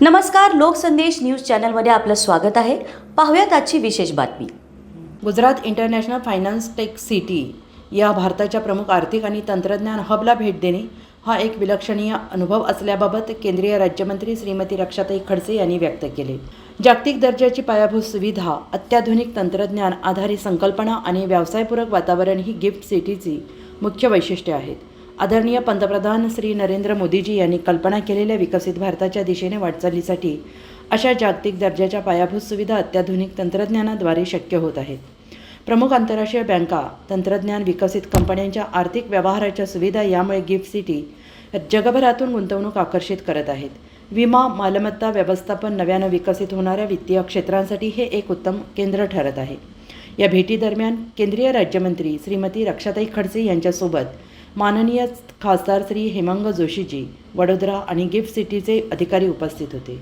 नमस्कार लोकसंदेश न्यूज चॅनलमध्ये आपलं स्वागत आहे. पाहूयात आजची विशेष बातमी. Gujarat International Finance Tech City या भारताच्या प्रमुख आर्थिक आणि तंत्रज्ञान हबला भेट देणे हा एक विलक्षणीय अनुभव असल्याबाबत केंद्रीय राज्यमंत्री श्रीमती रक्षाताई खडसे यांनी व्यक्त केले. जागतिक दर्जाची पायाभूत सुविधा अत्याधुनिक तंत्रज्ञान आधारित संकल्पना आणि व्यवसायपूरक वातावरण ही गिफ्ट सिटीची मुख्य वैशिष्ट्ये आहेत. आदरणीय पंतप्रधान श्री नरेंद्र मोदीजी यांनी कल्पना केलेल्या विकसित भारताच्या दिशेने वाटचालीसाठी अशा जागतिक दर्जाच्या पायाभूत सुविधा अत्याधुनिक तंत्रज्ञानाद्वारे शक्य होत आहेत. प्रमुख आंतरराष्ट्रीय बँका तंत्रज्ञान विकसित कंपन्यांच्या आर्थिक व्यवहाराच्या सुविधा यामुळे गिफ्ट सिटी जगभरातून गुंतवणूक आकर्षित करत आहेत. विमा मालमत्ता व्यवस्थापन नव्यानं विकसित होणाऱ्या वित्तीय क्षेत्रांसाठी हे एक उत्तम केंद्र ठरत आहे. या भेटीदरम्यान केंद्रीय राज्यमंत्री श्रीमती रक्षाताई खडसे यांच्यासोबत माननीय खासदार श्री हेमंग जोशीजी वडोदरा आणि गिफ्ट सिटीचे अधिकारी उपस्थित होते.